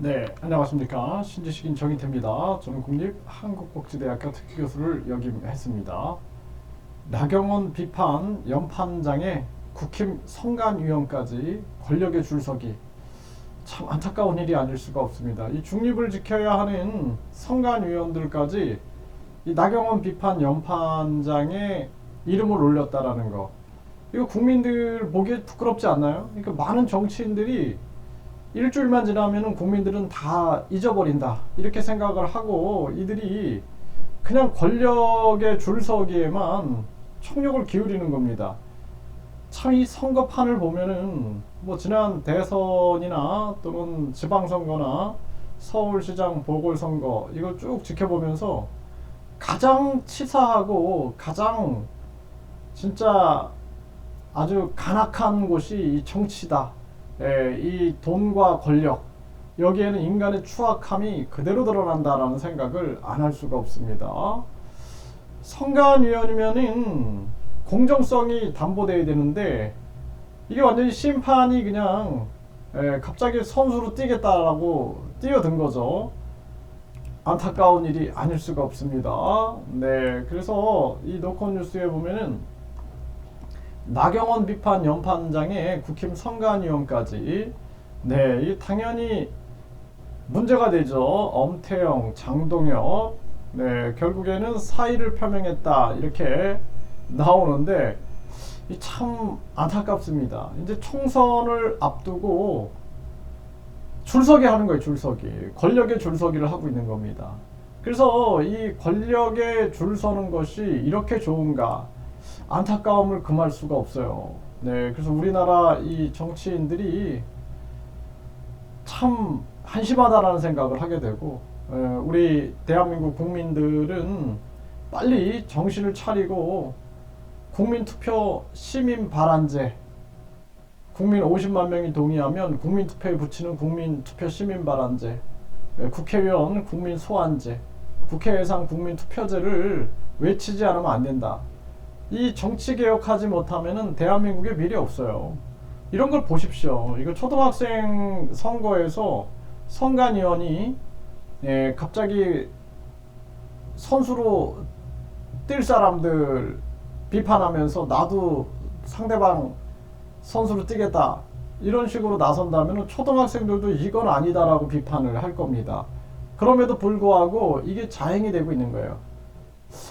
네, 안녕하십니까. 신지식인 정인태입니다. 저는 국립한국복지대학교 특기교수를 역임했습니다. 나경원 비판 연판장에 국힘 성간위원까지 권력의 줄서기 참 안타까운 일이 아닐 수가 없습니다. 이 중립을 지켜야 하는 성간위원들까지 이 나경원 비판 연판장에 이름을 올렸다라는 거 이거 국민들 보기에 부끄럽지 않나요? 그러니까 많은 정치인들이 일주일만 지나면은 국민들은 다 잊어버린다 이렇게 생각을 하고 이들이 그냥 권력의 줄 서기에만 총력을 기울이는 겁니다. 참 이 선거판을 보면은 뭐 지난 대선이나 또는 지방선거나 서울시장 보궐선거 이걸 쭉 지켜보면서 가장 치사하고 가장 진짜 아주 간악한 곳이 이 정치다. 예, 이 돈과 권력 여기에는 인간의 추악함이 그대로 드러난다라는 생각을 안 할 수가 없습니다. 선관위원이면은 공정성이 담보돼야 되는데 이게 완전히 심판이 그냥 예, 갑자기 선수로 뛰겠다라고 뛰어든 거죠. 안타까운 일이 아닐 수가 없습니다. 네, 그래서 이 노컷 뉴스에 보면은 나경원 비판 연판장에 국힘 선관위원까지 네, 이 당연히 문제가 되죠. 엄태영, 장동혁 네, 결국에는 사의를 표명했다 이렇게 나오는데 이참 안타깝습니다. 이제 총선을 앞두고 줄서기 하는 거예요, 줄서기. 권력의 줄서기를 하고 있는 겁니다. 그래서 이 권력의 줄 서는 것이 이렇게 좋은가? 안타까움을 금할 수가 없어요. 네, 그래서 우리나라 이 정치인들이 참 한심하다라는 생각을 하게 되고, 에, 우리 대한민국 국민들은 빨리 정신을 차리고 국민투표 시민 발안제 국민 50만 명이 동의하면 국민투표에 붙이는 국민투표 시민 발안제 에, 국회의원 국민 소환제 국회 예산 국민투표제를 외치지 않으면 안 된다. 이 정치 개혁하지 못하면은 대한민국에 미래 없어요. 이런 걸 보십시오. 이거 초등학생 선거에서 선관위원이 예, 갑자기 선수로 뛸 사람들 비판하면서 나도 상대방 선수로 뛰겠다 이런 식으로 나선다면 초등학생들도 이건 아니다라고 비판을 할 겁니다. 그럼에도 불구하고 이게 자행이 되고 있는 거예요.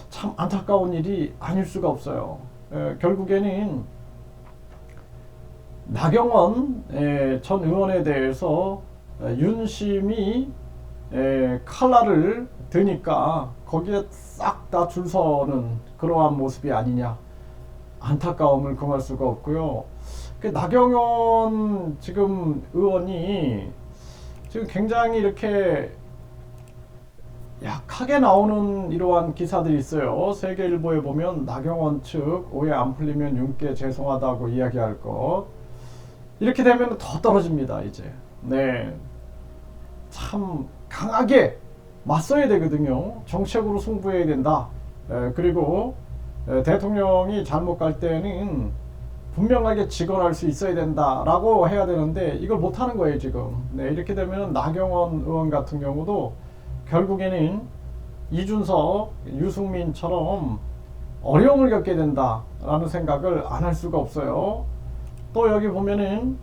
참 안타까운 일이 아닐 수가 없어요. 에, 결국에는 나경원 에, 전 의원에 대해서 에, 윤심이 에, 칼날을 드니까 거기에 싹 다 줄 서는 그러한 모습이 아니냐 안타까움을 금할 수가 없고요. 그 나경원 지금 의원이 지금 굉장히 이렇게 약하게 나오는 이러한 기사들이 있어요. 세계일보에 보면 나경원 측 오해 안 풀리면 윤께 죄송하다고 이야기할 것. 이렇게 되면 더 떨어집니다, 이제. 네. 참 강하게 맞서야 되거든요. 정책으로 승부해야 된다. 에, 그리고 에, 대통령이 잘못 갈 때는 분명하게 직언할 수 있어야 된다라고 해야 되는데 이걸 못 하는 거예요, 지금. 네, 이렇게 되면 나경원 의원 같은 경우도 결국에는 이준석, 유승민처럼 어려움을 겪게 된다라는 생각을 안 할 수가 없어요. 또 여기 보면은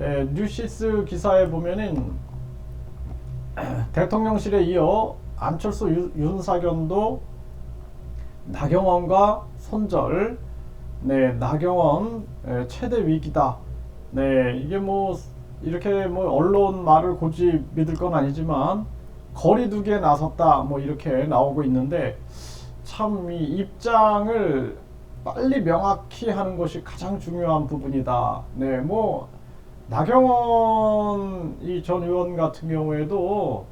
에, 뉴시스 기사에 보면은 대통령실에 이어 안철수, 유, 윤사견도 나경원과 손절, 네 나경원 에, 최대 위기다. 네 이게 뭐 이렇게 뭐 언론 말을 굳이 믿을 건 아니지만 거리두기에 나섰다 뭐 이렇게 나오고 있는데 참 이 입장을 빨리 명확히 하는 것이 가장 중요한 부분이다. 네, 뭐 나경원 이 전 의원 같은 경우에도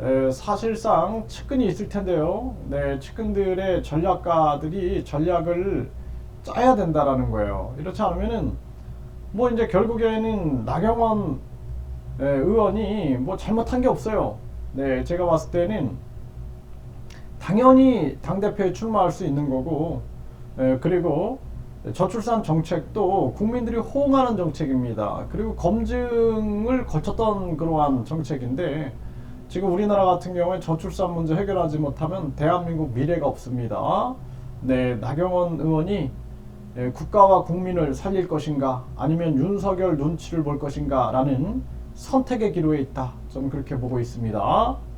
에, 사실상 측근이 있을 텐데요. 네, 측근들의 전략가들이 전략을 짜야 된다라는 거예요. 이렇지 않으면은 뭐 이제 결국에는 나경원 에, 의원이 뭐 잘못한 게 없어요. 네, 제가 봤을 때는 당연히 당 대표에 출마할 수 있는 거고, 에, 그리고 저출산 정책도 국민들이 호응하는 정책입니다. 그리고 검증을 거쳤던 그러한 정책인데 지금 우리나라 같은 경우에 저출산 문제 해결하지 못하면 대한민국 미래가 없습니다. 네, 나경원 의원이 예, 국가와 국민을 살릴 것인가 아니면 윤석열 눈치를 볼 것인가라는 선택의 기로에 있다. 저는 그렇게 보고 있습니다.